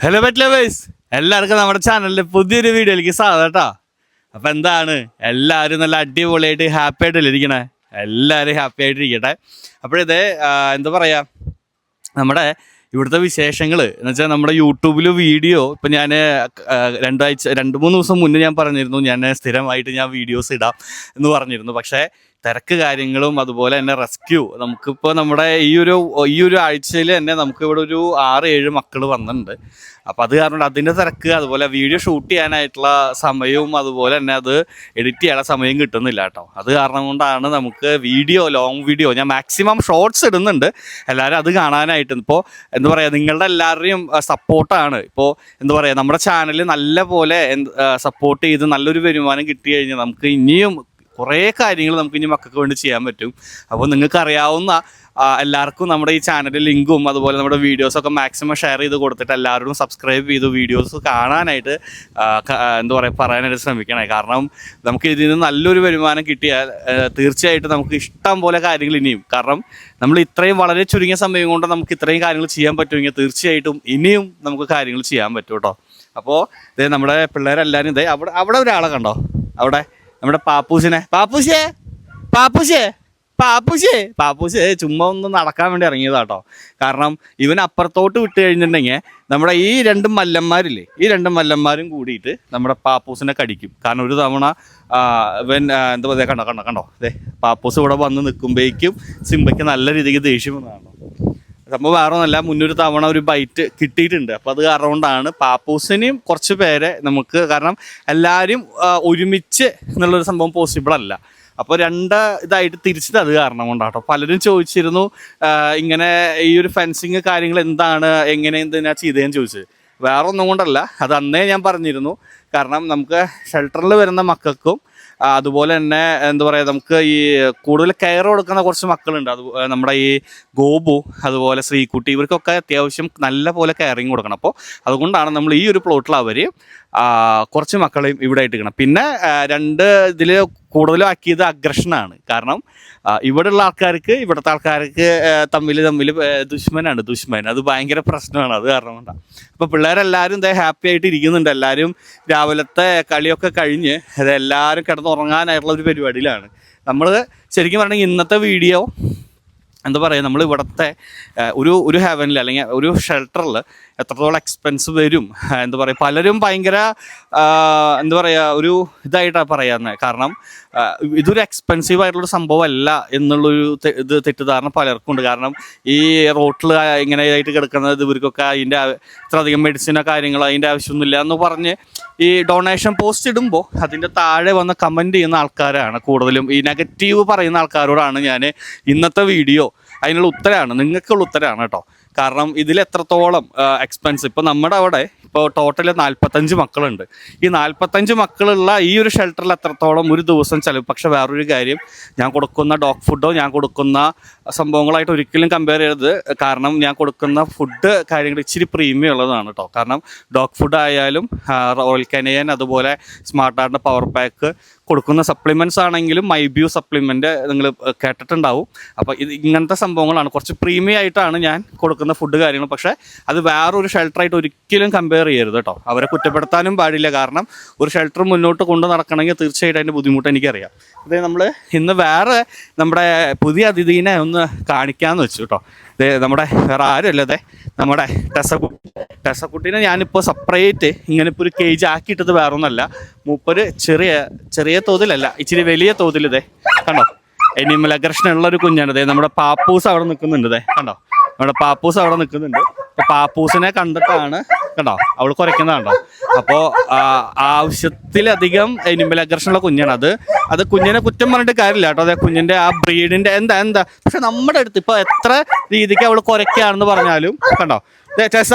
Hello പറ്റില്ല lovers എല്ലാവർക്കും നമ്മുടെ ചാനലിലെ പുതിയൊരു വീഡിയോയിലേക്ക് സ്വാഗതം കേട്ടോ അപ്പം എന്താണ്? എല്ലാവരും നല്ല അടിപൊളിയായിട്ട് ഹാപ്പി ആയിട്ടല്ലേ ഇരിക്കണേ? എല്ലാവരും ഹാപ്പി ആയിട്ട് ഇരിക്കട്ടെ. അപ്പോഴിത് എന്താ പറയുക നമ്മുടെ ഇവിടുത്തെ വിശേഷങ്ങൾ എന്ന് വെച്ചാൽ നമ്മുടെ യൂട്യൂബിൽ വീഡിയോ ഇപ്പം ഞാൻ രണ്ടാഴ്ച രണ്ട് മൂന്ന് ദിവസം മുന്നേ ഞാൻ പറഞ്ഞിരുന്നു ഞാൻ സ്ഥിരമായിട്ട് ഞാൻ വീഡിയോസ് ഇടാം എന്ന് പറഞ്ഞിരുന്നു. പക്ഷേ തിരക്ക് കാര്യങ്ങളും അതുപോലെ തന്നെ റെസ്ക്യൂ നമുക്കിപ്പോൾ നമ്മുടെ ഈ ഒരു ഈ ഒരു ആഴ്ചയിൽ തന്നെ നമുക്ക് ഇവിടെ ഒരു ആറ് ഏഴ് മക്കൾ വന്നിട്ടുണ്ട് അപ്പോൾ അത് കാരണം അതിന്റെ തിരക്ക് അതുപോലെ വീഡിയോ ഷൂട്ട് ചെയ്യാനായിട്ടുള്ള സമയവും അതുപോലെ തന്നെ അത് എഡിറ്റ് ചെയ്യാനുള്ള സമയം കിട്ടുന്നില്ല കേട്ടോ. അത് കാരണം കൊണ്ടാണ് നമുക്ക് വീഡിയോ ലോങ് വീഡിയോ ഞാൻ മാക്സിമം ഷോർട്സ് ഇടുന്നുണ്ട്. എല്ലാവരും അത് കാണാനായിട്ട്. ഇപ്പോൾ എന്താ പറയുക നിങ്ങളുടെ എല്ലാവരുടെയും സപ്പോർട്ടാണ് ഇപ്പോൾ എന്താ പറയുക നമ്മുടെ ചാനൽ നല്ല പോലെ സപ്പോർട്ട് ചെയ്ത് നല്ലൊരു വരുമാനം കിട്ടി കഴിഞ്ഞാൽ നമുക്ക് ഇനിയും കുറേ കാര്യങ്ങൾ നമുക്ക് ഇനി മക്കൾക്ക് വേണ്ടി ചെയ്യാൻ പറ്റും. അപ്പോൾ നിങ്ങൾക്ക് അറിയാവുന്ന എല്ലാവർക്കും നമ്മുടെ ഈ ചാനലിൽ ലിങ്കും അതുപോലെ നമ്മുടെ വീഡിയോസൊക്കെ മാക്സിമം ഷെയർ ചെയ്ത് കൊടുത്തിട്ട് എല്ലാവരും സബ്സ്ക്രൈബ് ചെയ്ത് വീഡിയോസ് കാണാനായിട്ട് എന്താ പറയുക പറയാനായിട്ട് ശ്രമിക്കണേ. കാരണം നമുക്ക് ഇതിൽ നിന്ന് നല്ലൊരു വരുമാനം കിട്ടിയാൽ തീർച്ചയായിട്ടും നമുക്ക് ഇഷ്ടം പോലെ കാര്യങ്ങൾ ഇനിയും. കാരണം നമ്മൾ ഇത്രയും വളരെ ചുരുങ്ങിയ സമയം കൊണ്ട് നമുക്ക് ഇത്രയും കാര്യങ്ങൾ ചെയ്യാൻ പറ്റുമെങ്കിൽ തീർച്ചയായിട്ടും ഇനിയും നമുക്ക് കാര്യങ്ങൾ ചെയ്യാൻ പറ്റും കേട്ടോ. അപ്പോൾ ഇതേ നമ്മുടെ പിള്ളേരെല്ലാവരും ഇതേ അവിടെ അവിടെ ഒരാളെ കണ്ടോ? അവിടെ നമ്മുടെ പാപ്പൂസിനെ. പാപ്പൂശേ പാപ്പൂശേ പാപ്പൂശേ പാപ്പൂശേ ചുമ്മാ ഒന്ന് നടക്കാൻ വേണ്ടി ഇറങ്ങിയതാട്ടോ. കാരണം ഇവൻ അപ്പുറത്തോട്ട് വിട്ട് കഴിഞ്ഞിട്ടുണ്ടെങ്കിൽ നമ്മുടെ ഈ രണ്ട് മല്ലന്മാരില്ലേ ഈ രണ്ട് മല്ലന്മാരും കൂടിയിട്ട് നമ്മുടെ പാപ്പൂസിനെ കടിക്കും. കാരണം ഒരു തവണ ഇവൻ എന്താ പറയുക കണ്ടോ കണ്ടോ കണ്ടോ? അതെ പാപ്പൂസ് ഇവിടെ വന്ന് നിൽക്കുമ്പോഴേക്കും സിംബയ്ക്ക് നല്ല രീതിക്ക് ദേഷ്യം വന്നതാണോ സംഭവം വേറെ ഒന്നല്ല മുന്നൊരു തവണ ഒരു ബൈറ്റ് കിട്ടിയിട്ടുണ്ട്. അപ്പോൾ അത് കാരണം കൊണ്ടാണ് പാപ്പൂസിനെയും കുറച്ച് പേരെ നമുക്ക് കാരണം എല്ലാവരും ഒരുമിച്ച് എന്നുള്ളൊരു സംഭവം പോസിബിൾ അല്ല. അപ്പോൾ രണ്ട് ഇതായിട്ട് തിരിച്ചത് അത് കാരണം കൊണ്ടാട്ടോ പലരും ചോദിച്ചിരുന്നു ഇങ്ങനെ ഈ ഒരു ഫെൻസിങ് കാര്യങ്ങൾ എന്താണ് എങ്ങനെ എന്തിനാ ചെയ്തതെന്ന് ചോദിച്ചത്. വേറെ ഒന്നും കൊണ്ടല്ല. അത് അന്നേ ഞാൻ പറഞ്ഞിരുന്നു. കാരണം നമുക്ക് ഷെൽട്ടറിൽ വരുന്ന മക്കൾക്കും അതുപോലെ തന്നെ എന്താ പറയുക നമുക്ക് ഈ കൂടുതൽ കെയർ കൊടുക്കുന്ന കുറച്ച് മക്കളുണ്ട്. അത് നമ്മുടെ ഈ ഗോപു അതുപോലെ ശ്രീകുട്ടി ഇവർക്കൊക്കെ അത്യാവശ്യം നല്ല പോലെ കെയറിങ് കൊടുക്കണം. അപ്പോൾ അതുകൊണ്ടാണ് നമ്മൾ ഈ ഒരു പ്ലോട്ടിൽ അവർ കുറച്ച് മക്കളെയും ഇവിടെ ഇട്ടിക്കണം പിന്നെ രണ്ട് ഇതിൽ കൂടുതലും ആക്കിയത് അഗ്രഷനാണ് കാരണം ഇവിടെയുള്ള ആൾക്കാർക്ക് ഇവിടുത്തെ ആൾക്കാർക്ക് തമ്മിൽ തമ്മിൽ ദുഷ്മനാണ് ദുഷ്മൻ. അത് ഭയങ്കര പ്രശ്നമാണ്. അത് കാരണം കൊണ്ടാണ് അപ്പോൾ പിള്ളേരെല്ലാവരും ഇതേ ഹാപ്പി ആയിട്ട് ഇരിക്കുന്നുണ്ട്. എല്ലാവരും രാവിലത്തെ കളിയൊക്കെ കഴിഞ്ഞ് അതെല്ലാവരും കിടന്നുറങ്ങാനായിട്ടുള്ള ഒരു പരിപാടിയിലാണ്. നമ്മൾ ശരിക്കും പറഞ്ഞാൽ ഇന്നത്തെ വീഡിയോ എന്താ പറയുക നമ്മൾ ഇവിടുത്തെ ഒരു ഒരു ഹെവനിൽ അല്ലെങ്കിൽ ഒരു ഷെൽട്ടറിൽ എത്രത്തോളം എക്സ്പെൻസ് വരും എന്താ പറയുക പലരും ഭയങ്കര എന്താ പറയുക ഒരു ഇതായിട്ടാണ് പറയുന്നത് കാരണം ഇതൊരു എക്സ്പെൻസീവ് ആയിട്ടുള്ളൊരു സംഭവമല്ല എന്നുള്ളൊരു ഇത് തെറ്റിദ്ധാരണ പലർക്കും ഉണ്ട്. കാരണം ഈ റോട്ടിൽ ഇങ്ങനെ ആയിട്ട് കിടക്കുന്നത് ഇവർക്കൊക്കെ അതിന്റെ ഇത്രയധികം മെഡിസിനോ കാര്യങ്ങളോ അതിന്റെ ആവശ്യമൊന്നുമില്ല എന്ന് പറഞ്ഞ് ഈ ഡൊണേഷൻ പോസ്റ്റ് ഇടുമ്പോൾ അതിന്റെ താഴെ വന്ന് കമന്റ് ചെയ്യുന്ന ആൾക്കാരാണ്. കൂടുതലും ഈ നെഗറ്റീവ് പറയുന്ന ആൾക്കാരോടാണ് ഞാൻ ഇന്നത്തെ വീഡിയോ അതിനുള്ള ഉത്തരമാണ് നിങ്ങൾക്കുള്ള ഉത്തരമാണ് കേട്ടോ. കാരണം ഇതിൽ എത്രത്തോളം എക്സ്പെൻസ് ഇപ്പോൾ നമ്മുടെ അവിടെ ഇപ്പോൾ ടോട്ടൽ നാൽപ്പത്തഞ്ച് മക്കളുണ്ട്. ഈ നാൽപ്പത്തഞ്ച് മക്കളുള്ള ഈ ഒരു ഷെൽട്ടറിൽ എത്രത്തോളം ഒരു ദിവസം ചിലവ്? പക്ഷെ വേറൊരു കാര്യം ഞാൻ കൊടുക്കുന്ന ഡോഗ് ഫുഡോ ഞാൻ കൊടുക്കുന്ന സംഭവങ്ങളായിട്ട് ഒരിക്കലും കമ്പയർ ചെയ്യരുത്. കാരണം ഞാൻ കൊടുക്കുന്ന ഫുഡ് കാര്യങ്ങൾ ഇച്ചിരി പ്രീമിയം ഉള്ളതാണ് കേട്ടോ കാരണം ഡോഗ് ഫുഡ് ആയാലും റോയൽ കനയൻ അതുപോലെ സ്മാർട്ട് ആർട്ടിന്റെ പവർ പാക്ക് കൊടുക്കുന്ന സപ്ലിമെന്റ്സ് ആണെങ്കിലും മൈബ്യൂ സപ്ലിമെന്റ് നിങ്ങൾ കേട്ടിട്ടുണ്ടാവും. അപ്പോൾ ഇത് ഇങ്ങനത്തെ സംഭവങ്ങളാണ്. കുറച്ച് പ്രീമിയം ആയിട്ടാണ് ഞാൻ കൊടുക്കുന്ന ഫുഡ് കാര്യങ്ങൾ. പക്ഷേ അത് വേറൊരു ഷെൽട്ടറായിട്ട് ഒരിക്കലും കമ്പയർ ചെയ്യരുത് കേട്ടോ. അവരെ കുറ്റപ്പെടുത്താനും പാടില്ല. കാരണം ഒരു ഷെൽട്ടർ മുന്നോട്ട് കൊണ്ടു നടക്കണമെങ്കിൽ തീർച്ചയായിട്ടും അതിന്റെ ബുദ്ധിമുട്ട് എനിക്കറിയാം. അതായത് നമ്മൾ ഇന്ന് വേറെ നമ്മുടെ പുതിയ അതിഥീനെ ഒന്ന് കാണിക്കാമെന്ന് വെച്ചു കേട്ടോ. നമ്മുടെ വേറെ ആരുമല്ല അതെ നമ്മുടെ ടെസക്കുട്ടി ടെസക്കുട്ടീനെ ഞാനിപ്പോൾ സെപ്പറേറ്റ് ഇങ്ങനെ ഇപ്പോൾ ഒരു കേജ് ആക്കിയിട്ടത് വേറെ ഒന്നല്ല മൂപ്പര് ചെറിയ ചെറിയ തോതിലല്ല ഇച്ചിരി വലിയ തോതിൽ കണ്ടോ? എനിമൽ അഗ്രഷൻ ഉള്ള ഒരു കുഞ്ഞാണ് ഇതേ നമ്മുടെ പാപ്പൂസ് അവിടെ നിൽക്കുന്നുണ്ട് ഇതേ കണ്ടോ? നമ്മുടെ പാപ്പൂസ് അവിടെ നിൽക്കുന്നുണ്ട്. പാപ്പൂസിനെ കണ്ടിട്ടാണ് കണ്ടോ? അവൾ കുറയ്ക്കുന്നതാണ്ടോ അപ്പോൾ ആവശ്യത്തിലധികം എനിമൽ അഗ്രഷൻ ഉള്ള കുഞ്ഞാണ് അത്. അത് കുഞ്ഞിനെ കുറ്റം പറഞ്ഞിട്ട് കാര്യമില്ല കേട്ടോ. അതെ കുഞ്ഞിന്റെ ആ ബ്രീഡിന്റെ എന്താ എന്താ? പക്ഷെ നമ്മുടെ അടുത്ത് ഇപ്പോൾ എത്ര രീതിക്ക് അവൾ കുറയ്ക്കുകയാണെന്ന് പറഞ്ഞാലും കണ്ടോ? ടെസ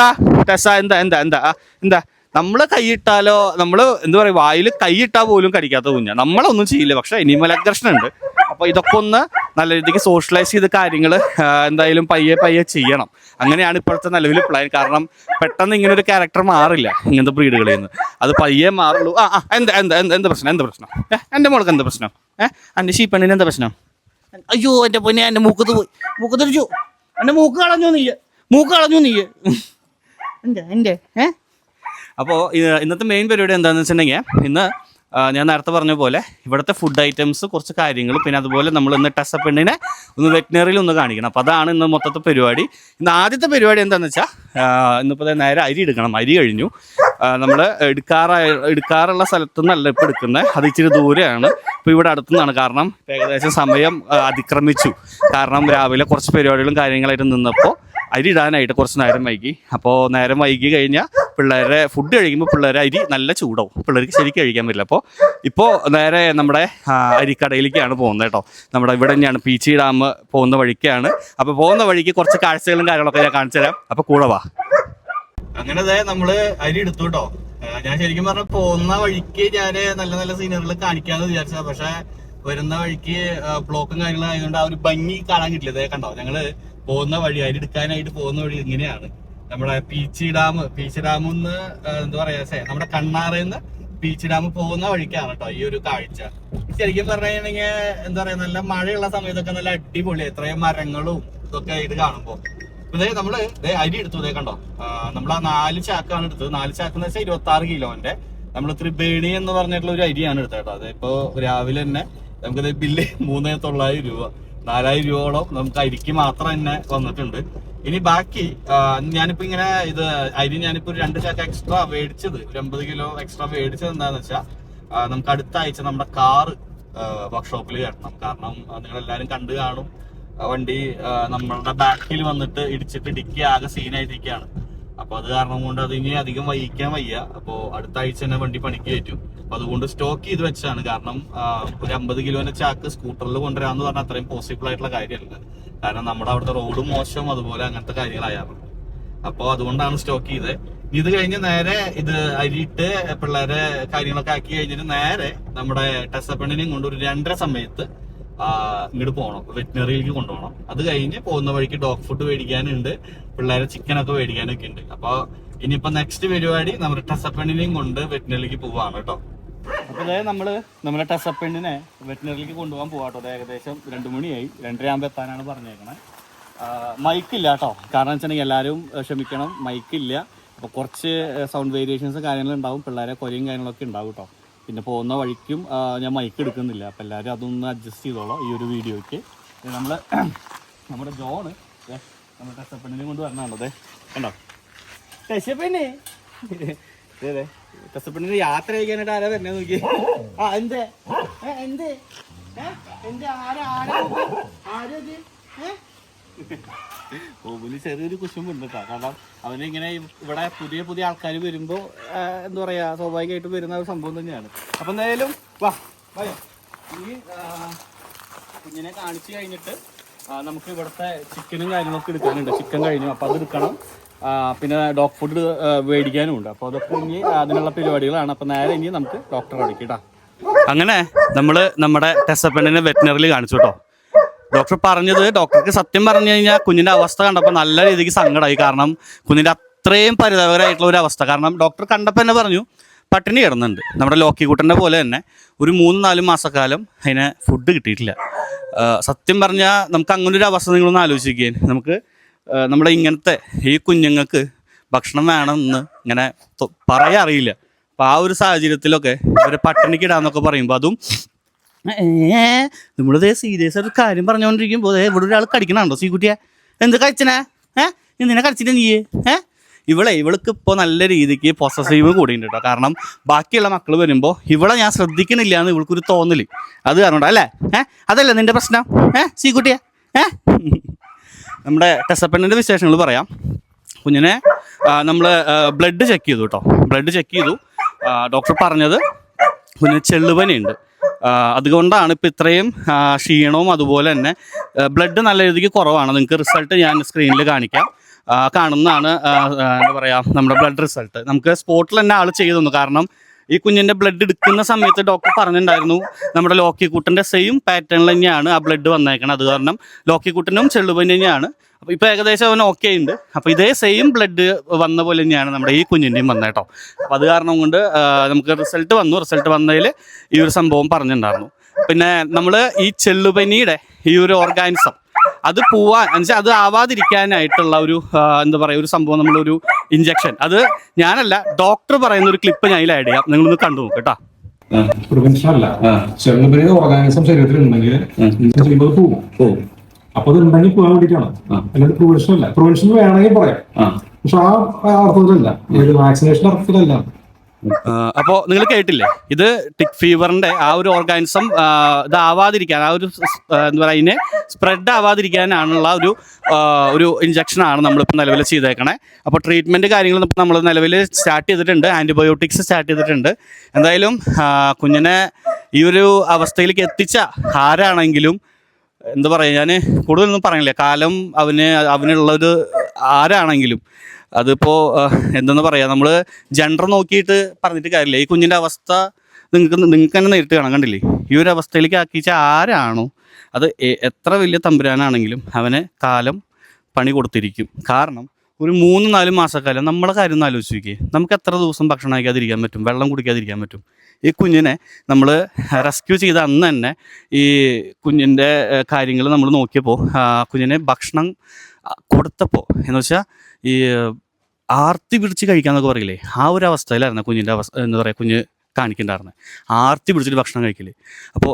ടെസ എന്താ എന്താ എന്താ? എന്താ? നമ്മൾ കൈയിട്ടാലോ നമ്മൾ എന്താ പറയുക വായിൽ കൈയിട്ടാ പോലും കടിക്കാത്ത കുഞ്ഞാണ് നമ്മളൊന്നും ചെയ്യില്ല. പക്ഷെ എനിമൽ അഗ്രഷൻ ഉണ്ട്. അപ്പോൾ ഇതൊക്കെ ഒന്ന് നല്ല രീതിക്ക് സോഷ്യലൈസ് ചെയ്ത കാര്യങ്ങൾ എന്തായാലും പയ്യെ പയ്യെ ചെയ്യണം. അങ്ങനെയാണ് ഇപ്പോഴത്തെ നിലവിൽ പ്ലാൻ കാരണം പെട്ടെന്ന് ഇങ്ങനെ ഒരു ക്യാരക്ടർ മാറില്ല ഇങ്ങനത്തെ ബ്രീഡുകളിൽ നിന്ന് അത് പയ്യെ മാറുള്ളൂ. ആ എന്താ എന്താ എന്താ പ്രശ്നം എന്താ പ്രശ്നം? എന്റെ മോൾക്ക് എന്താ പ്രശ്നം? ഏഹ് എന്റെ ഷീപ്പണ്ണിന് എന്താ പ്രശ്നം? അയ്യോ എന്റെ പൊന്നെ എന്റെ മൂക്കത്ത് പോയി. മൂക്കത്ത് തിരിച്ചു എന്റെ മൂക്ക് കളഞ്ഞു നീ മൂക്ക് കളഞ്ഞു നീ എന്റെ എന്റെ ഏഹ് അപ്പോൾ ഇന്നത്തെ മെയിൻ പരിപാടി എന്താണെന്ന് വെച്ചിട്ടുണ്ടെങ്കിൽ ഇന്ന് ഞാൻ നേരത്തെ പറഞ്ഞ പോലെ ഇവിടുത്തെ ഫുഡ് ഐറ്റംസ് കുറച്ച് കാര്യങ്ങൾ പിന്നെ അതുപോലെ നമ്മൾ ഇന്ന് ടെസ്സ പെണ്ണിനെ ഒന്ന് വെറ്റിനറിയിൽ ഒന്ന് കാണിക്കണം. അപ്പോൾ അതാണ് ഇന്ന് മൊത്തത്തെ പരിപാടി. ഇന്ന് ആദ്യത്തെ പരിപാടി എന്താണെന്ന് വെച്ചാൽ ഇന്നിപ്പോൾ നേരെ അരി എടുക്കണം. അരി കഴിഞ്ഞു. നമ്മൾ എടുക്കാറായ എടുക്കാറുള്ള സ്ഥലത്തു നിന്നല്ല ഇപ്പോൾ എടുക്കുന്നത് അത് ഇച്ചിരി ദൂരെയാണ്. ഇപ്പോൾ ഇവിടെ അടുത്തു നിന്നാണ് കാരണം ഏകദേശം സമയം അതിക്രമിച്ചു. കാരണം രാവിലെ കുറച്ച് പരിപാടികളും കാര്യങ്ങളായിട്ട് നിന്നപ്പോൾ അരി ഇടാനായിട്ട് കുറച്ച് നേരം വൈകി. അപ്പോൾ നേരം വൈകി കഴിഞ്ഞാൽ പിള്ളേരെ ഫുഡ് കഴിക്കുമ്പോൾ പിള്ളേരെ അരി നല്ല ചൂടാവും. പിള്ളേർക്ക് ശരിക്കും കഴിക്കാൻ പറ്റില്ല. അപ്പോൾ ഇപ്പോൾ നേരെ നമ്മുടെ അരിക്കടയിലേക്കാണ് പോകുന്നത് കേട്ടോ. നമ്മുടെ ഇവിടെ തന്നെയാണ് പീച്ചി ഡാം പോകുന്ന വഴിക്കാണ്. അപ്പോൾ പോകുന്ന വഴിക്ക് കുറച്ച് കാഴ്ചകളും കാര്യങ്ങളൊക്കെ ഞാൻ കാണിച്ചു തരാം. അപ്പോൾ കൂടെ വാ. അങ്ങനെ നമ്മൾ അരി എടുത്തു കേട്ടോ. ഞാൻ ശരിക്കും പറഞ്ഞ പോകുന്ന വഴിക്ക് ഞാൻ നല്ല നല്ല സീനറികൾ കാണിക്കാന്ന് വിചാരിച്ചതാ. പക്ഷെ വരുന്ന വഴിക്ക് ബ്ലോക്കും കാര്യങ്ങളും ആയതുകൊണ്ട് ആ ഒരു ഭംഗി കാണാൻ കിട്ടില്ല. കണ്ടോ? ഞങ്ങൾ പോകുന്ന വഴി അരി എടുക്കാനായിട്ട് പോകുന്ന വഴി ഇങ്ങനെയാണ്. നമ്മുടെ പീച്ചി ഡാം പീച്ചി ഡാമിന്ന് എന്താ പറയാ നമ്മുടെ കണ്ണാറേന്ന് പീച്ചി ഡാം പോകുന്ന വഴിക്കാണ് കേട്ടോ ഈ ഒരു കാഴ്ച. ശരിക്കും പറഞ്ഞുകഴിഞ്ഞാൽ എന്താ പറയാ നല്ല മഴയുള്ള സമയത്തൊക്കെ നല്ല അടിപൊളി എത്രയും മരങ്ങളും ഇതൊക്കെ ഇത് കാണുമ്പോ. ഇതേ നമ്മൾ അരി എടുത്തു ഇതേ കണ്ടോ? നമ്മൾ ആ നാല് ചാക്കാണ് എടുത്തത്. നാല് ചാക്ക് എന്ന് വെച്ചാൽ ഇരുപത്തി ആറ് കിലോന്റെ. നമ്മൾ ത്രിബേണി എന്ന് പറഞ്ഞിട്ടുള്ള ഒരു അരിയാണ് എടുത്തത് കേട്ടോ അതിപ്പോ രാവിലെ തന്നെ നമുക്ക് ബില്ല് മൂന്നേ തൊള്ളായിരം രൂപ. നാലായിരം രൂപയോളം നമുക്ക് അരിക്ക് മാത്രം തന്നെ വന്നിട്ടുണ്ട്. ഇനി ബാക്കി ഞാനിപ്പോ ഇങ്ങനെ ഇത് അരി ഞാനിപ്പോ ഒരു രണ്ട് ചാക്ക് എക്സ്ട്രാ മേടിച്ചത് ഒരു അമ്പത് കിലോ എക്സ്ട്രാ മേടിച്ചത് എന്താന്ന് വെച്ചാൽ നമുക്ക് അടുത്ത ആഴ്ച നമ്മുടെ കാറ് വർക്ക്ഷോപ്പിൽ കയറണം കാരണം നിങ്ങൾ എല്ലാരും കണ്ടു കാണും. വണ്ടി നമ്മളുടെ ബാക്കിൽ വന്നിട്ട് ഇടിച്ചിട്ട് ഡിക്കി ആകെ സീനായിട്ടിരിക്കുകയാണ് അപ്പൊ അത് കാരണം കൊണ്ട് അത് ഇനി അധികം വൈകിക്കാൻ വയ്യ. അപ്പോ അടുത്ത ആഴ്ച തന്നെ വണ്ടി പണിക്ക് കയറ്റും. അപ്പൊ അതുകൊണ്ട് സ്റ്റോക്ക് ചെയ്ത് വെച്ചാണ് കാരണം ഒരു അമ്പത് കിലോന്റെ ചാക്ക് സ്കൂട്ടറിൽ കൊണ്ടുവരാന്ന് പറഞ്ഞാൽ അത്രയും പോസിബിൾ ആയിട്ടുള്ള കാര്യമല്ല കാരണം നമ്മുടെ അവിടുത്തെ റോഡ് മോശം അതുപോലെ അങ്ങനത്തെ കാര്യങ്ങളായിരുന്നു അപ്പോൾ അതുകൊണ്ടാണ് സ്റ്റോക്ക് ചെയ്തത് ഇത് കഴിഞ്ഞ് നേരെ ഇത് അരിയിട്ട് പിള്ളേരെ കാര്യങ്ങളൊക്കെ ആക്കി കഴിഞ്ഞിട്ട് നേരെ നമ്മുടെ ടെസപ്പണിനെയും കൊണ്ട് ഒരു രണ്ടര സമയത്ത് ഇങ്ങോട്ട് പോകണം വെറ്റിനറിയിലേക്ക് കൊണ്ടുപോകണം അത് കഴിഞ്ഞ് പോകുന്ന വഴിക്ക് ഡോഗ് ഫുഡ് മേടിക്കാനുണ്ട്. പിള്ളേരെ ചിക്കൻ ഒക്കെ മേടിക്കാനൊക്കെ ഉണ്ട്. അപ്പൊ ഇനിയിപ്പോ നെക്സ്റ്റ് പരിപാടി നമ്മുടെ ടസപ്പണ്ണിനെയും കൊണ്ട് വെറ്റിനറിയിലേക്ക് പോവാണ് കേട്ടോ. അപ്പൊ അതായത് നമ്മൾ നമ്മുടെ ടസപ്പണ്ണിനെ വെറ്റിനറിയിലേക്ക് കൊണ്ടുപോകാൻ പോവാട്ടോ അത് ഏകദേശം രണ്ടു മണിയായി. രണ്ടര ആകുമ്പോൾ എത്താനാണ് പറഞ്ഞേക്കണേ. മൈക്കില്ല കേട്ടോ. കാരണം വെച്ചിട്ടുണ്ടെങ്കിൽ എല്ലാവരും ക്ഷമിക്കണം. ക്ഷമിക്കണം മൈക്കില്ല അപ്പോൾ കുറച്ച് സൗണ്ട് വേരിയേഷൻസ് കാര്യങ്ങളും ഉണ്ടാവും. പിള്ളേരെ കൊരയും കാര്യങ്ങളൊക്കെ ഉണ്ടാവും കേട്ടോ. പിന്നെ പോകുന്ന വഴിക്കും ഞാൻ മൈക്ക് എടുക്കുന്നില്ല. അപ്പോൾ എല്ലാവരും അതൊന്ന് അഡ്ജസ്റ്റ് ചെയ്തോളാം ഈ ഒരു വീഡിയോയ്ക്ക് നമ്മൾ നമ്മുടെ ജോണ് നമ്മുടെ ടെസപ്പെണ്ണിനെ കൊണ്ട് വരണോ അതെ കണ്ടോ? അതെ ടെസപ്പെണ്ണിന് യാത്ര ചെയ്യാനായിട്ട് ആരാ വരണേ നോക്കി ആ എന്ത്? എന്ത്? എന്തേ? ആരാ ആരാ? ആരാ ഇത്? ചെറിയൊരു കുശുമ്പ് ചെറിയൊരു കുശുമ്പുണ്ട് കേട്ടോ. കാരണം അവനിങ്ങനെ ഇവിടെ പുതിയ പുതിയ ആൾക്കാർ വരുമ്പോൾ എന്താ പറയാ സ്വാഭാവികമായിട്ട് വരുന്ന ഒരു സംഭവം തന്നെയാണ്. അപ്പൊ എന്തായാലും വാ വായോ. ഈ കുഞ്ഞിനെ കാണിച്ചു കഴിഞ്ഞിട്ട് നമുക്ക് ഇവിടുത്തെ ചിക്കനും കാര്യങ്ങളൊക്കെ എടുക്കാനുണ്ട്. ചിക്കൻ കഴിഞ്ഞു. അപ്പൊ അത് എടുക്കണം. പിന്നെ ഡോഗ് ഫുഡ് മേടിക്കാനും ഉണ്ട്. അപ്പോൾ അതൊക്കെ ഇനി അതിനുള്ള പരിപാടികളാണ്. അപ്പോൾ നേരെ ഇനി നമുക്ക് ഡോക്ടറെ അടിക്കട്ടാ അങ്ങനെ നമ്മൾ നമ്മുടെ ടെസപ്പെണ്ണിനെ വെറ്റിനറിയിൽ കാണിച്ചു കേട്ടോ. ഡോക്ടർ പറഞ്ഞത് ഡോക്ടർക്ക് സത്യം പറഞ്ഞു കഴിഞ്ഞാൽ കുഞ്ഞിന്റെ അവസ്ഥ കണ്ടപ്പോൾ നല്ല രീതിക്ക് സങ്കടമായി കാരണം കുഞ്ഞിന്റെ അത്രയും പരിതാപകരമായിട്ടുള്ള ഒരു അവസ്ഥ. കാരണം ഡോക്ടർ കണ്ടപ്പോൾ തന്നെ പറഞ്ഞു പട്ടിണി കിടന്നുണ്ട്. നമ്മുടെ ലോക്കിക്കൂട്ടന്റെ പോലെ തന്നെ ഒരു മൂന്ന് നാല് മാസക്കാലം അതിന് ഫുഡ് കിട്ടിയിട്ടില്ല. സത്യം പറഞ്ഞാൽ നമുക്ക് അങ്ങനെ ഒരു അവസ്ഥ നിങ്ങളൊന്ന് ആലോചിക്കുകയും നമുക്ക് നമ്മുടെ ഇങ്ങനത്തെ ഈ കുഞ്ഞുങ്ങൾക്ക് ഭക്ഷണം വേണമെന്ന് ഇങ്ങനെ പറയാറിയില്ല. അപ്പോൾ ആ ഒരു സാഹചര്യത്തിലൊക്കെ ഇവരെ പട്ടിണിക്കിടാന്നൊക്കെ പറയുമ്പോൾ അതും ഏ? നമ്മളിതേ സീരിയസ് ആയിട്ട് കാര്യം പറഞ്ഞുകൊണ്ടിരിക്കുമ്പോൾ ഇവിടെ ഒരാൾ കടിക്കണുണ്ടോ സീക്കുട്ടിയെ എന്ത് കഴിച്ചനേ ഏ? എന്തിനാ കടിച്ചിട്ട് നീ? ഏ? ഇവളെ ഇവൾക്ക് ഇപ്പോൾ നല്ല രീതിക്ക് പൊസസീവ് കൂടിയുണ്ട് കേട്ടോ കാരണം ബാക്കിയുള്ള മക്കൾ വരുമ്പോൾ ഇവളെ ഞാൻ ശ്രദ്ധിക്കണില്ല എന്ന് ഇവൾക്കൊരു തോന്നൽ. അത് കാരണം അല്ലേ? ഏ? അതല്ലേ നിന്റെ പ്രശ്നം? ഏ? സീക്കുട്ടിയെ ഏ? നമ്മുടെ ടെസപ്പണ്ണിന്റെ വിശേഷങ്ങൾ പറയാം. കുഞ്ഞിനെ നമ്മൾ ബ്ലഡ് ചെക്ക് ചെയ്തു കേട്ടോ ബ്ലഡ് ചെക്ക് ചെയ്തു. ഡോക്ടർ പറഞ്ഞത് കുഞ്ഞിന് ചെള്ളുപനിയുണ്ട് അതുകൊണ്ടാണ് ഇപ്പം ഇത്രയും ക്ഷീണവും അതുപോലെ തന്നെ ബ്ലഡ് നല്ല രീതിക്ക് കുറവാണ്. നിങ്ങൾക്ക് റിസൾട്ട് ഞാൻ സ്ക്രീനിൽ കാണിക്കാം. കാണുന്നതാണ് എന്താ പറയുക നമ്മുടെ ബ്ലഡ് റിസൾട്ട് നമുക്ക് സ്പോട്ടിൽ തന്നെ ആൾ ചെയ്തു തന്നു കാരണം ഈ കുഞ്ഞിന്റെ ബ്ലഡ് എടുക്കുന്ന സമയത്ത് ഡോക്ടർ പറഞ്ഞിട്ടുണ്ടായിരുന്നു നമ്മുടെ ലോക്കിക്കൂട്ടന്റെ സെയിം പാറ്റേണിൽ തന്നെയാണ് ആ ബ്ലഡ് വന്നേക്കണം അത് കാരണം ലോക്കിക്കൂട്ടനും ചെള്ളുപനി തന്നെയാണ്. അപ്പോൾ ഇപ്പോൾ ഏകദേശം അവൻ ഓക്കെ ഉണ്ട്. അപ്പോൾ ഇതേ സെയിം ബ്ലഡ് വന്ന പോലെ തന്നെയാണ് നമ്മുടെ ഈ കുഞ്ഞിന്റെയും വന്നത് കേട്ടോ. അപ്പോൾ അത് കാരണം കൊണ്ട് നമുക്ക് റിസൾട്ട് വന്നു. റിസൾട്ട് വന്നതിൽ ഈ ഒരു സംഭവം പറഞ്ഞിട്ടുണ്ടായിരുന്നു. പിന്നെ നമ്മൾ ഈ ചെള്ളുപനിയുടെ ഈ ഒരു ഓർഗാനിസം അത് പോവാൻ എന്നുവെച്ചാൽ അത് ആവാതിരിക്കാനായിട്ടുള്ള ഒരു എന്താ പറയുക ഒരു സംഭവം നമ്മളൊരു ഇഞ്ചക്ഷൻ അത് ഞാനല്ല ഡോക്ടർ പറയുന്ന ഒരു ക്ലിപ്പ് ഞാൻ ആഡ് ചെയ്യാം. നിങ്ങളൊന്ന് കണ്ടു നോക്ക് കേട്ടോ. ചെറുപരി ഓർഗാനിസം ശരീരത്തിൽ ഉണ്ടെങ്കിൽ പോകും അപ്പൊ അത് ഉണ്ടെങ്കിൽ പോകാൻ വേണ്ടിയിട്ടാണ്. അല്ലാണ്ട് പ്രിവെൻഷൻ അല്ല. പ്രിവെൻഷൻ വേണമെങ്കിൽ പറയാം. പക്ഷെ ആ അർത്ഥത്തിലല്ല. ഇത് വാക്സിനേഷൻ അർത്ഥത്തിലല്ല. അപ്പോ നിങ്ങൾ കേട്ടില്ലേ? ഇത് ടിക് ഫീവറിന്റെ ആ ഒരു ഓർഗാനിസം ഇതാവാതിരിക്കാൻ ആ ഒരു എന്താ പറയുക അതിനെ സ്പ്രെഡ് ആവാതിരിക്കാനാണുള്ള ഒരു ഒരു ഒരു ഇഞ്ചക്ഷനാണ് നമ്മളിപ്പോൾ നിലവിൽ ചെയ്തേക്കണേ. അപ്പോൾ ട്രീറ്റ്മെന്റ് കാര്യങ്ങൾ നമ്മൾ നിലവിൽ സ്റ്റാർട്ട് ചെയ്തിട്ടുണ്ട്. ആന്റിബയോട്ടിക്സ് സ്റ്റാർട്ട് ചെയ്തിട്ടുണ്ട്. എന്തായാലും കുഞ്ഞിനെ ഈ ഒരു അവസ്ഥയിലേക്ക് എത്തിച്ച ആരാണെങ്കിലും എന്താ പറയുക ഞാൻ കൂടുതലൊന്നും പറയുന്നില്ല കാലം അവന് അവനുള്ളൊരു ആരാണെങ്കിലും. അതിപ്പോൾ എന്തെന്ന് പറയുക നമ്മൾ ജെൻഡർ നോക്കിയിട്ട് പറഞ്ഞിട്ട് കാര്യമില്ല. ഈ കുഞ്ഞിന്റെ അവസ്ഥ നിങ്ങൾക്ക് നിങ്ങൾക്ക് തന്നെ നേരിട്ട് കാണാൻ കണ്ടില്ലേ? ഈ ഒരു അവസ്ഥയിലേക്ക് ആക്കിച്ച ആരാണോ അത് എത്ര വലിയ തമ്പുരാനാണെങ്കിലും അവനെ കാലം പണി കൊടുത്തിരിക്കും. കാരണം ഒരു മൂന്ന് നാല് മാസക്കാലം നമ്മളെ കാര്യം ഒന്ന് ആലോചിച്ച് നോക്കിയേ. നമുക്ക് എത്ര ദിവസം ഭക്ഷണം കഴിക്കാതിരിക്കാൻ പറ്റും? വെള്ളം കുടിക്കാതിരിക്കാൻ പറ്റും? ഈ കുഞ്ഞിനെ നമ്മൾ റെസ്ക്യൂ ചെയ്ത അന്ന് തന്നെ ഈ കുഞ്ഞിന്റെ കാര്യങ്ങൾ നമ്മൾ നോക്കിയപ്പോൾ കുഞ്ഞിനെ ഭക്ഷണം കൊടുത്തപ്പോൾ എന്ന് വെച്ചാൽ ഈ ആർത്തി പിടിച്ച് കഴിക്കാന്നൊക്കെ പറയില്ലേ? ആ ഒരു അവസ്ഥയിലായിരുന്നു കുഞ്ഞിന്റെ അവസ്ഥ എന്താ പറയുക കുഞ്ഞ് കാണിക്കണ്ടായിരുന്നത് ആർത്തി പിടിച്ചിട്ട് ഭക്ഷണം കഴിക്കൽ. അപ്പോൾ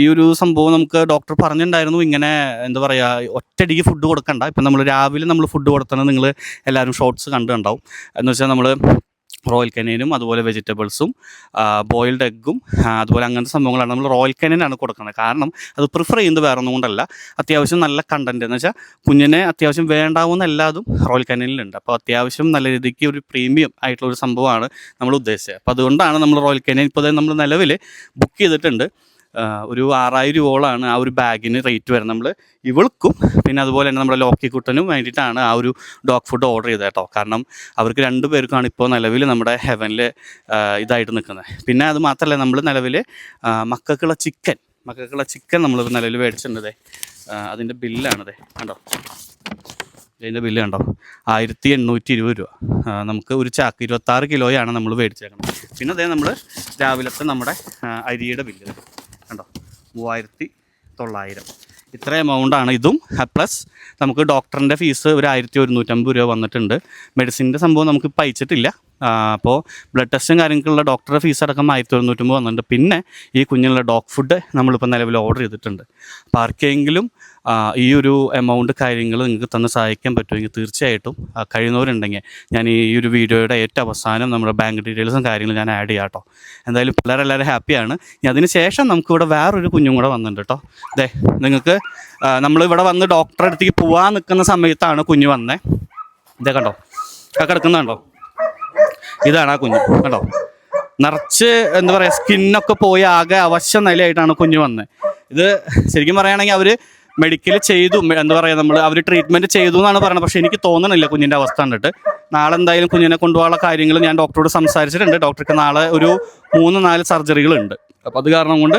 ഈ ഒരു സംഭവം നമുക്ക് ഡോക്ടർ പറഞ്ഞിട്ടുണ്ടായിരുന്നു ഇങ്ങനെ എന്താ പറയുക ഒറ്റയടിക്ക് ഫുഡ് കൊടുക്കണ്ട. ഇപ്പം നമ്മൾ രാവിലെ നമ്മൾ ഫുഡ് കൊടുത്തണം നിങ്ങൾ എല്ലാവരും ഷോർട്സ് കണ്ടുണ്ടാവും. എന്ന് വെച്ചാൽ നമ്മൾ റോയൽ കനേനും അതുപോലെ വെജിറ്റബിൾസും ബോയിൽഡ് എഗ്ഗും അതുപോലെ അങ്ങനത്തെ സംഭവങ്ങളാണ് നമ്മൾ റോയൽ കനേനാണ് കൊടുക്കുന്നത്. കാരണം അത് പ്രിഫർ ചെയ്യുന്നത് വേറെ ഒന്നും കൊണ്ടല്ല. അത്യാവശ്യം നല്ല കണ്ടന്റ് എന്ന് വെച്ചാൽ കുഞ്ഞിനെ അത്യാവശ്യം വേണ്ടാവുന്ന എല്ലാതും റോയൽ കനേനിലുണ്ട് അപ്പോൾ അത്യാവശ്യം നല്ല രീതിക്ക് ഒരു പ്രീമിയം ആയിട്ടുള്ള ഒരു സംഭവമാണ് നമ്മൾ ഉദ്ദേശിച്ചത്. അപ്പോൾ അതുകൊണ്ടാണ് നമ്മൾ റോയൽ കനേൻ ഇപ്പോൾ നമ്മൾ നിലവിൽ ബുക്ക് ചെയ്തിട്ടുണ്ട്. ഒരു ആറായിരം രൂപയോളാണ് ആ ഒരു ബാഗിന് റേറ്റ് വരുന്നത്. നമ്മൾ ഇവൾക്കും പിന്നെ അതുപോലെ തന്നെ നമ്മുടെ ലോക്കി കുട്ടനും വേണ്ടിയിട്ടാണ് ആ ഒരു ഡോഗ് ഫുഡ് ഓർഡർ ചെയ്തത് കേട്ടോ. കാരണം അവർക്ക് രണ്ട് പേർക്കാണ് ഇപ്പോൾ നിലവിൽ നമ്മുടെ ഹെവനിൽ ഇതായിട്ട് നിൽക്കുന്നത്. പിന്നെ അത് മാത്രമല്ല നമ്മൾ നിലവിൽ മക്കൾക്കുള്ള ചിക്കൻ മക്കൾക്കുള്ള ചിക്കൻ നമ്മൾ നിലവിൽ മേടിച്ചിട്ടുണ്ടതേ അതിന്റെ ബില്ലാണതേ കണ്ടോ? ഇതിന്റെ ബില്ല് കണ്ടോ? ആയിരത്തി എണ്ണൂറ്റി ഇരുപത് രൂപ നമുക്ക് ഒരു ചാക്ക് ഇരുപത്താറ് കിലോയാണ് നമ്മൾ മേടിച്ചേക്കുന്നത് പിന്നെ അതേ നമ്മൾ രാവിലത്തെ നമ്മുടെ അരിയുടെ ബില്ല് കണ്ടോ? മൂവായിരത്തി തൊള്ളായിരം ഇത്ര എമൗണ്ടാണ് ഇതും. പ്ലസ് നമുക്ക് ഡോക്ടറിന്റെ ഫീസ് ഒരു ആയിരത്തി ഒരുന്നൂറ്റമ്പത് രൂപ വന്നിട്ടുണ്ട്. മെഡിസിന്റെ സംഭവം നമുക്ക് ഇപ്പം അപ്പോൾ ബ്ലഡ് ടെസ്റ്റും കാര്യങ്ങൾക്കുള്ള ഡോക്ടറുടെ ഫീസ് അടക്കം ആയിരത്തി ഒരുന്നൂറ്റമ്പത് വന്നിട്ടുണ്ട്. പിന്നെ ഈ കുഞ്ഞിനുള്ള ഡോഗ് ഫുഡ് നമ്മളിപ്പോൾ നിലവിൽ ഓർഡർ ചെയ്തിട്ടുണ്ട്. അപ്പോൾ ആർക്കെങ്കിലും ഈ ഒരു എമൗണ്ട് കാര്യങ്ങൾ നിങ്ങൾക്ക് തന്ന് സഹായിക്കാൻ പറ്റുമെങ്കിൽ തീർച്ചയായിട്ടും കഴിയുന്നവരുണ്ടെങ്കിൽ ഞാൻ ഈ ഒരു വീഡിയോയുടെ ഏറ്റവും അവസാനം നമ്മുടെ ബാങ്ക് ഡീറ്റെയിൽസും കാര്യങ്ങളും ഞാൻ ആഡ് ചെയ്യാം കേട്ടോ എന്തായാലും പിള്ളേർ എല്ലാവരും ഹാപ്പിയാണ് ഇനി അതിന് ശേഷം നമുക്കിവിടെ വേറൊരു കുഞ്ഞും കൂടെ വന്നിട്ടുണ്ട് കേട്ടോ അതെ നിങ്ങൾക്ക് നമ്മളിവിടെ വന്ന് ഡോക്ടറെ അടുത്തേക്ക് പോകാൻ നിൽക്കുന്ന സമയത്താണ് കുഞ്ഞ് വന്നത് ഇതേ കണ്ടോ? കിടക്കുന്നുണ്ടോ? ഇതാണ് ആ കുഞ്ഞ്. കേട്ടോ നിറച്ച് എന്താ പറയുക സ്കിന്നൊക്കെ പോയി ആകെ അവശ്യ നിലയായിട്ടാണ് കുഞ്ഞ് വന്നത് ഇത് ശരിക്കും പറയുകയാണെങ്കിൽ അവർ മെഡിക്കൽ ചെയ്തു. എന്താ പറയുക നമ്മൾ അവർ ട്രീറ്റ്മെന്റ് ചെയ്തു എന്നാണ് പറയുന്നത്. പക്ഷേ എനിക്ക് തോന്നണില്ല കുഞ്ഞിന്റെ അവസ്ഥ കണ്ടിട്ട്. നാളെ എന്തായാലും കുഞ്ഞിനെ കൊണ്ടുപോകാനുള്ള കാര്യങ്ങൾ ഞാൻ ഡോക്ടറോട് സംസാരിച്ചിട്ടുണ്ട്. ഡോക്ടർക്ക് നാളെ ഒരു മൂന്ന് നാല് സർജറികളുണ്ട് അപ്പോൾ അത് കാരണം കൊണ്ട്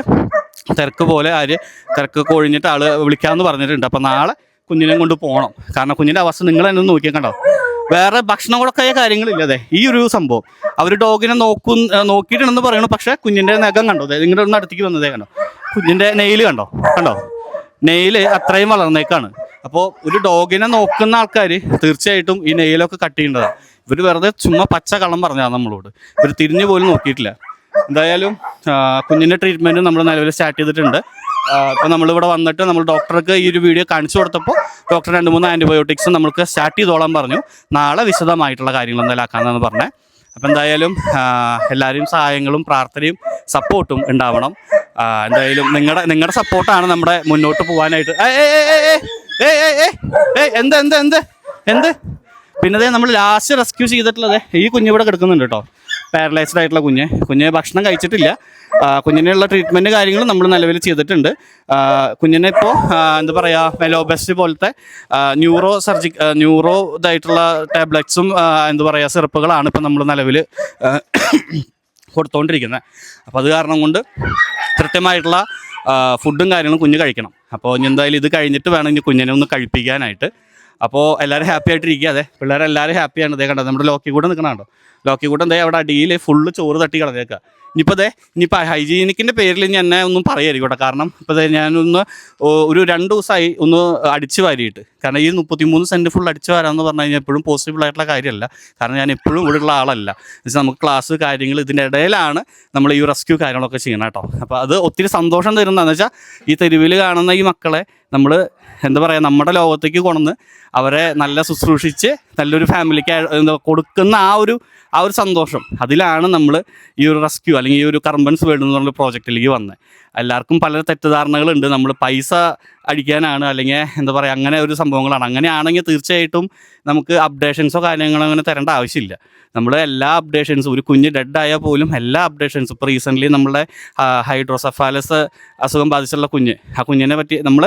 തിരക്ക് പോലെ ആര് തിരക്ക് കൊഴിഞ്ഞിട്ട് ആൾ വിളിക്കാമെന്ന് പറഞ്ഞിട്ടുണ്ട്. അപ്പോൾ നാളെ കുഞ്ഞിനെ കൊണ്ട് പോകണം. കാരണം കുഞ്ഞിന്റെ അവസ്ഥ നിങ്ങൾ തന്നെ നോക്കിയാൽ കണ്ടോ? വേറെ ഭക്ഷണം കൊടുക്കായ കാര്യങ്ങളില്ല അതെ ഈ ഒരു സംഭവം. അവർ ഡോഗിനെ നോക്കു നോക്കിയിട്ടുണ്ടെന്ന് പറയണു. പക്ഷെ കുഞ്ഞിന്റെ നഖം കണ്ടോ? നിങ്ങളുടെ ഒന്ന് അടുത്തേക്ക് വന്നതേ കണ്ടോ? കുഞ്ഞിന്റെ നെയിൽ കണ്ടോ? കണ്ടോ? നെയിൽ അത്രയും വളർന്നേക്കാണ്. അപ്പോൾ ഒരു ഡോഗിനെ നോക്കുന്ന ആൾക്കാർ തീർച്ചയായിട്ടും ഈ നെയിലൊക്കെ കട്ട് ചെയ്യേണ്ടതാണ് ഇവർ വെറുതെ ചുമ്മാ പച്ച കള്ളം പറഞ്ഞതാണ് നമ്മളോട്. ഇവർ തിരിഞ്ഞു പോലും നോക്കിയിട്ടില്ല. എന്തായാലും കുഞ്ഞിന്റെ ട്രീറ്റ്മെന്റ് നമ്മൾ നിലവിൽ സ്റ്റാർട്ട് ചെയ്തിട്ടുണ്ട്. ഇപ്പോൾ നമ്മളിവിടെ വന്നിട്ട് നമ്മൾ ഡോക്ടർക്ക് ഈ ഒരു വീഡിയോ കാണിച്ചു കൊടുത്തപ്പോൾ ഡോക്ടർ രണ്ട് മൂന്ന് ആന്റിബയോട്ടിക്സ് നമുക്ക് സ്റ്റാർട്ട് ചെയ്തോളാൻ പറഞ്ഞു. നാളെ വിശദമായിട്ടുള്ള കാര്യങ്ങൾ എന്തായാലും ആക്കാമെന്നാണ് പറഞ്ഞത് അപ്പം എന്തായാലും എല്ലാവരും സഹായങ്ങളും പ്രാർത്ഥനയും സപ്പോർട്ടും ഉണ്ടാവണം. എന്തായാലും നിങ്ങളുടെ നിങ്ങളുടെ സപ്പോർട്ടാണ് നമ്മുടെ മുന്നോട്ട് പോകാനായിട്ട് എന്ത് എന്ത് എന്ത് എന്ത്? പിന്നെ നമ്മൾ ലാസ്റ്റ് റെസ്ക്യൂ ചെയ്തിട്ടുള്ളത് ഈ കുഞ്ഞിവിടെ കിടക്കുന്നുണ്ട് കേട്ടോ. പാരലൈസ്ഡ് ആയിട്ടുള്ള കുഞ്ഞ്. കുഞ്ഞ് ഭക്ഷണം കഴിച്ചിട്ടില്ല. കുഞ്ഞിനുള്ള ട്രീറ്റ്മെന്റ് കാര്യങ്ങൾ നമ്മൾ നിലവിൽ ചെയ്തിട്ടുണ്ട്. കുഞ്ഞിനെ ഇപ്പോൾ എന്താ പറയുക മെലോബെസ്റ്റ് പോലത്തെ ന്യൂറോ സർജി ന്യൂറോ ഇതായിട്ടുള്ള ടാബ്ലറ്റ്സും എന്താ പറയുക സിറപ്പുകളാണ് ഇപ്പോൾ നമ്മൾ നിലവിൽ കൊടുത്തുകൊണ്ടിരിക്കുന്നത് അപ്പോൾ അത് കാരണം കൊണ്ട് കൃത്യമായിട്ടുള്ള ഫുഡും കാര്യങ്ങളും കുഞ്ഞ് കഴിക്കണം. അപ്പോൾ ഇനി എന്തായാലും ഇത് കഴിഞ്ഞിട്ട് വേണം ഇനി കുഞ്ഞിനെ ഒന്ന് കഴിപ്പിക്കാനായിട്ട്. അപ്പോൾ എല്ലാവരും ഹാപ്പി ആയിട്ടിരിക്കുക. അതെ പിള്ളേരെല്ലാവരും ഹാപ്പിയാണ് ഇതേ കണ്ടത് നമ്മുടെ ലോക്കി കൂടെ നിൽക്കണുണ്ടോ ലോക്കി കൂടെ എന്തേ അവിടെ അടിയിൽ ഫുള്ള് ചോറ് തട്ടി കളഞ്ഞേക്കുക ഇനിയിപ്പോൾ അതെ ഇനിയിപ്പോൾ ഹൈജീനിക്കിന്റെ പേരിൽ ഞാൻ എന്നെ ഒന്നും പറയായിരിക്കും കേട്ടോ കാരണം ഇപ്പോൾ അതെ ഞാനൊന്ന് ഒരു രണ്ട് ദിവസമായി ഒന്ന് അടിച്ചു വാരിയിട്ട്. കാരണം ഈ മുപ്പത്തിമൂന്ന് സെന്റ് ഫുൾ അടിച്ചു വരാമെന്ന് പറഞ്ഞു കഴിഞ്ഞാൽ എപ്പോഴും പോസിബിൾ ആയിട്ടുള്ള കാര്യമല്ല. കാരണം ഞാൻ എപ്പോഴും ഇവിടെ ഉള്ള ആളല്ല. എന്നുവെച്ചാൽ നമുക്ക് ക്ലാസ് കാര്യങ്ങൾ ഇതിന്റെ ഇടയിലാണ് നമ്മൾ ഈ റെസ്ക്യൂ കാര്യങ്ങളൊക്കെ ചെയ്യണം കേട്ടോ. അപ്പോൾ അത് ഒത്തിരി സന്തോഷം തരുന്നതെന്ന് വെച്ചാൽ ഈ തെരുവിൽ കാണുന്ന ഈ മക്കളെ നമ്മൾ എന്താ പറയുക നമ്മുടെ ലോകത്തേക്ക് കൊണ്ടുവന്ന് അവരെ നല്ല ശുശ്രൂഷിച്ച് നല്ലൊരു ഫാമിലിക്ക് എന്താ കൊടുക്കുന്ന ആ ഒരു ആ ഒരു സന്തോഷം. അതിലാണ് നമ്മൾ ഈ ഒരു റെസ്ക്യൂ അല്ലെങ്കിൽ ഈ ഒരു കർബൻസ് വേൾഡ് എന്ന് പറഞ്ഞ പ്രോജക്റ്റിലേക്ക് വന്നത് എല്ലാവർക്കും പല തെറ്റിദ്ധാരണകളുണ്ട്. നമ്മൾ പൈസ അടിക്കാനാണ് അല്ലെങ്കിൽ എന്താ പറയുക അങ്ങനെ ഒരു സംഭവങ്ങളാണ്. അങ്ങനെയാണെങ്കിൽ തീർച്ചയായിട്ടും നമുക്ക് അപ്ഡേഷൻസോ കാര്യങ്ങളോ അങ്ങനെ തരേണ്ട ആവശ്യമില്ല. നമ്മൾ എല്ലാ അപ്ഡേഷൻസും ഒരു കുഞ്ഞ് ഡെഡ് ആയാൽ പോലും എല്ലാ അപ്ഡേഷൻസും ഇപ്പോൾ റീസെന്റ്ലി നമ്മുടെ ഹൈഡ്രോസഫാലസ് അസുഖം ബാധിച്ചുള്ള കുഞ്ഞ് ആ കുഞ്ഞിനെ പറ്റി നമ്മൾ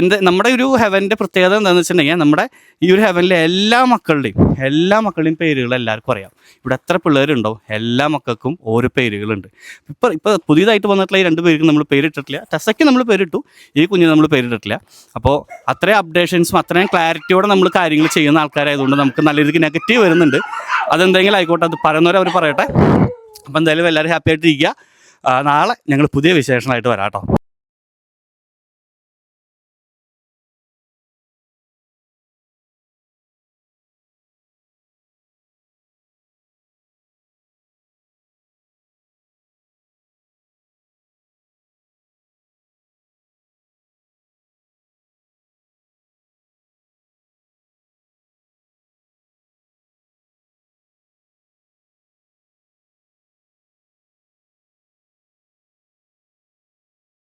എന്ത് നമ്മുടെ ഒരു ഹെവന്റെ പ്രത്യേകത എന്താണെന്ന് വെച്ചിട്ടുണ്ടെങ്കിൽ നമ്മുടെ ഈ ഒരു ഹെവനിലെ എല്ലാ മക്കളുടെയും എല്ലാ മക്കളുടെയും പേരുകൾ എല്ലാവർക്കും അറിയാം. ഇവിടെ എത്ര പിള്ളേരുണ്ടോ? എല്ലാ മക്കൾക്കും ഓരോ പേരുകളുണ്ട്. ഇപ്പോൾ ഇപ്പോൾ പുതിയതായിട്ട് വന്നിട്ടുള്ള ഈ രണ്ട് പേർക്ക് നമ്മൾ പേരിട്ടിട്ടില്ല. ടെസയ്ക്ക് നമ്മൾ പേരിട്ടു. ഈ കുഞ്ഞിന് നമ്മൾ പേരിട്ടിട്ടില്ല. അപ്പോൾ അത്രയും അപ്ഡേഷൻസും അത്രയും ക്ലാരിറ്റിയോടെ നമ്മൾ കാര്യങ്ങൾ ചെയ്യുന്ന ആൾക്കാരായതുകൊണ്ട് നമുക്ക് നല്ല രീതിക്ക് നെഗറ്റീവ് വരുന്നുണ്ട്. അതെന്തെങ്കിലും ആയിക്കോട്ടെ അത് പറയുന്നവരെ അവർ പറയട്ടെ. അപ്പോൾ എന്തായാലും എല്ലാവരും ഹാപ്പി ആയിട്ടിരിക്കുക. നാളെ ഞങ്ങൾ പുതിയ വിശേഷമായിട്ട് വരാം കേട്ടോ.